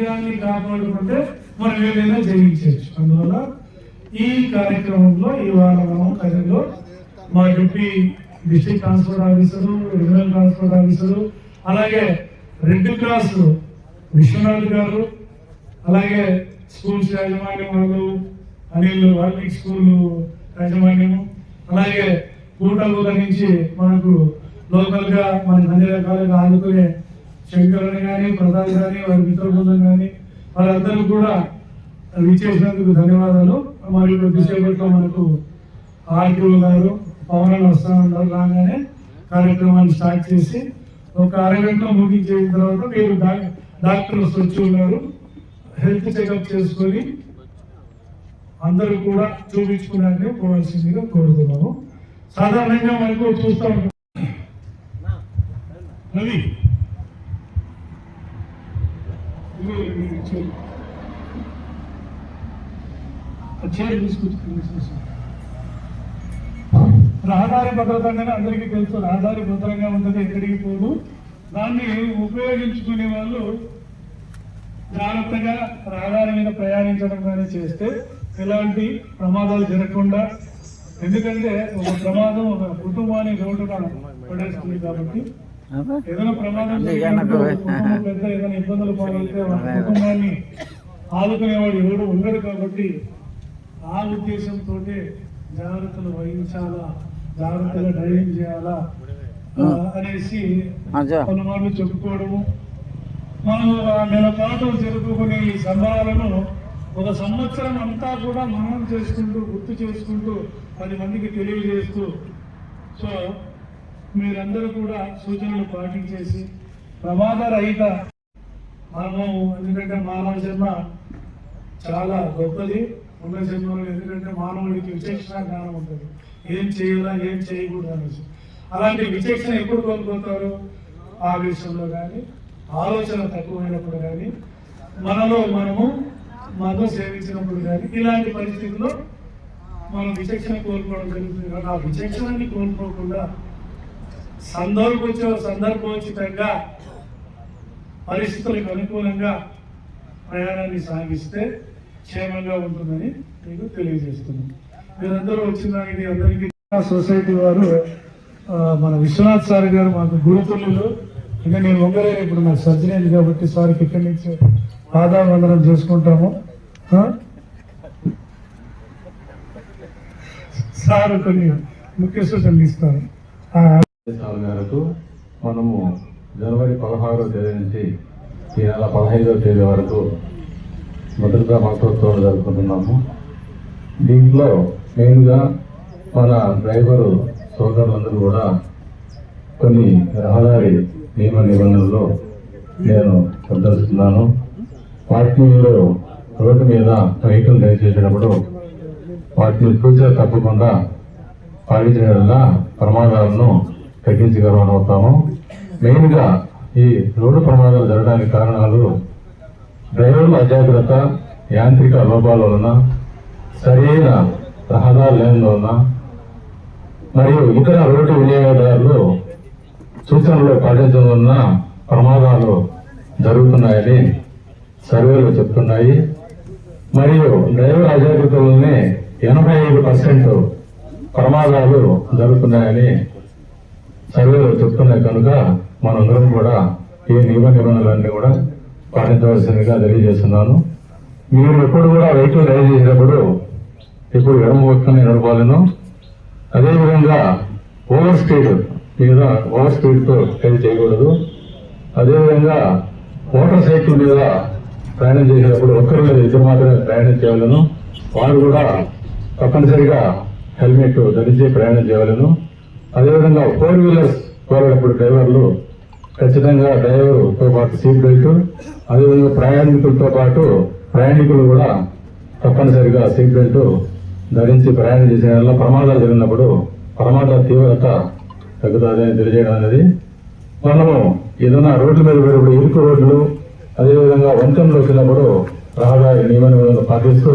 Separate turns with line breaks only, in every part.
ఆరోగ్యాన్ని కాపాడుకుంటే మనం ఏదైనా జయించవచ్చు. అందువల్ల ఈ కార్యక్రమంలో ఇవాళ మనం కార్యంలో మా deputy district transport officer regional transport officer అలాగే రెడ్ క్రాస్ విశ్వనాథ్ గారు అలాగే స్కూల్స్ యాజమాన్యం వాళ్ళు అనిల్ వాల్మీకి స్కూల్ యాజమాన్యము అలాగే కూటలు నుంచి మనకు లోకల్గా మనకి అన్ని రకాలుగా ఆదుకునే శంకరుని కానీ ప్రసాద్ కానీ వారి మిత్ర బృందం కానీ వాళ్ళందరూ కూడా విచ్చేసినందుకు ధన్యవాదాలు. మరి కొద్దిసేపట్లో మనకు ఆర్టీఓ గారు పవన్ వస్తా ఉన్నారు రాగానే. కార్యక్రమాన్ని స్టార్ట్ చేసి ఒక అరగంట ముగించిన తర్వాత మీరు డాక్టర్స్ వచ్చి ఉన్నారు. హెల్త్ చెకప్ చేసుకొని అందరూ కూడా చూపించుకున్నాకే పోవాల్సిందిగా కోరుతున్నాము. సాధారణంగా మనకు చూస్తూ ఉంటాం. రవి ఇదిగో ఈ చైర్. ఆ చైర్ తీసుకొచ్చి రహదారి భద్రత అనేది అందరికీ తెలుసు రహదారి భద్రంగా ఉంటుంది ఎక్కడికి పోదు దాన్ని ఉపయోగించుకునే వాళ్ళు జాగ్రత్తగా రహదారి మీద ప్రయాణించడం కానీ చేస్తే ఎలాంటి ప్రమాదాలు జరగకుండా ఎందుకంటే ఒక ప్రమాదం ఒక కుటుంబాన్ని రోడ్డున పడేస్తుంది కాబట్టి కుటుంబాన్ని ఆదుకునేవాడు ఎవడు ఉండడు కాబట్టి ఆ ఉద్దేశంతో జాగ్రత్తలు వహించాలా జాగ్రత్తగా డ్రైవింగ్ చేయాలా అనేసి. పలుమార్లు చెప్పుకోవడము. మనం ఒక నెల పాటు జరుపుకునే ఈ సంబరాలను ఒక సంవత్సరం అంతా కూడా మనం చేసుకుంటూ గుర్తు చేసుకుంటూ పది మందికి తెలియజేస్తూ సో మీరందరూ కూడా సూచనలు పాటించేసి ప్రమాద రహిత మనము ఎందుకంటే మానవ జన్మ చాలా గొప్పది. ఉన్న జన్మలో ఎందుకంటే మానవుడికి విచక్షణ జ్ఞానం ఉంటుంది. ఏం చేయాలా ఏం చేయకూడదు అనేసి. అలాంటి విచక్షణ ఎప్పుడు కోల్పోతారు? ఆవేశంలో కానీ ఆలోచన తక్కువైనప్పుడు కానీ మనలో మనము మతం సేవించినప్పుడు కానీ ఇలాంటి పరిస్థితుల్లో మనం విచక్షణ కోల్పోవడం జరుగుతుంది. కాబట్టి ఆ విచక్షణని కోల్పోకుండా సందర్భోచ సందర్భోచితంగా పరిస్థితులకు అనుకూలంగా ప్రయాణాన్ని సాగిస్తే క్షేమంగా ఉంటుందని మీకు తెలియజేస్తున్నాను మీరందరూ వచ్చిన ఇది అందరికీ సొసైటీ వారు మన విశ్వనాథ్ సార్ గారు మాకు గురుతులు ఇంకా నేను వంగలే ఇప్పుడు నాకు సర్జరీ అయింది కాబట్టి సార్కి ఇక్కడి నుంచి పాదావందనం చేసుకుంటాము. సార్ కొన్ని ముఖ్య సూచనలు ఇస్తారు.
మేరకు మనము జనవరి పదహారవ తేదీ నుంచి ఈ నెల పదహైదవ తేదీ వరకు భద్రతా మహోత్సవాలు జరుపుకుంటున్నాము. దీంట్లో మెయిన్గా మన డ్రైవరు సోదరులందరూ కూడా కొన్ని రహదారి నియమ నిబంధనలు నేను సందర్శిస్తున్నాను. పార్టీలో రోడ్డు మీద వెహికల్ డ్రైవ్ చేసేటప్పుడు వాటిని సూచన తప్పకుండా పాటించడం వల్ల ప్రమాదాలను తగ్గించగలం అవుతాము మెయిన్గా ఈ రోడ్డు ప్రమాదాలు జరగడానికి కారణాలు డ్రైవర్ల అజాగ్రత్త యాంత్రిక లోపాల వలన సరైన రహదారు లేనందువలన మరియు ఇతర రోడ్డు వినియోగదారులు సూచనలు పాటించడం వలన ప్రమాదాలు జరుగుతున్నాయని సర్వేలు చెప్తున్నాయి. మరియు డ్రైవర్ అజాగ్రత్త వల్లనే ఎనభై ఐదు పర్సెంట్ ప్రమాదాలు జరుగుతున్నాయని సర్వేలో చెప్తున్నాయి కనుక మనందరం కూడా ఈ నియమ నిబంధనలన్నీ కూడా పాటించవలసిందిగా తెలియజేస్తున్నాను. మీరు ఎప్పుడు కూడా వెహికల్ డ్రైవ్ చేసేటప్పుడు ఇప్పుడు ఎడమ పక్కనే నడపాలను. అదేవిధంగా ఓవర్ స్పీడ్ మీద ఓవర్ స్పీడ్తో డ్రైవ్ చేయకూడదు. అదేవిధంగా మోటార్ సైకిల్ మీద ప్రయాణం చేసేటప్పుడు ఒక్కరి మీద ఇద్దరు మాత్రమే ప్రయాణం చేయవలను వారు కూడా తప్పనిసరిగా హెల్మెట్ ధరించి ప్రయాణం చేయవలను అదేవిధంగా ఫోర్ వీలర్స్ కోరేటప్పుడు డ్రైవర్లు ఖచ్చితంగా డ్రైవర్తో పాటు సీట్ బెల్ట్ అదేవిధంగా ప్రయాణికులతో పాటు ప్రయాణికులు కూడా తప్పనిసరిగా సీట్ బెల్ట్ ధరించి ప్రయాణం చేసే వల్ల ప్రమాదాలు జరిగినప్పుడు ప్రమాద తీవ్రత తగ్గుతుందని తెలియజేయడం అనేది. మనము ఏదైనా రోడ్ల మీద పోయినప్పుడు ఇరుకు రోడ్లు అదేవిధంగా వంతెనలు వచ్చినప్పుడు రహదారి నియమ నిబంధనలు పాటిస్తూ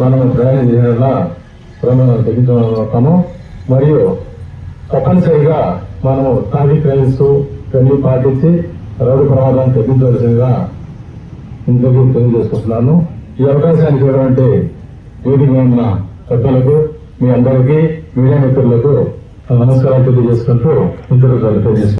మనము ప్రయాణం చేయడం వల్ల ప్రమాదాలు తగ్గించగలుగుతాము మరియు తప్పనిసరిగా మనము ట్రాఫిక్ రైల్స్ ఇవన్నీ పాటించి రోడ్డు ప్రమాదాన్ని తగ్గించవలసిందిగా ఇంతకు తెలియజేసుకుంటున్నాను. ఈ అవకాశాన్ని చూడమంటే వేదిక మీద ఉన్న పెద్దలకు మీ అందరికీ మీడియా మిత్రులకు నమస్కారాలు తెలియజేసుకుంటూ ఇంతకు తెలియజేసుకుంటున్నాను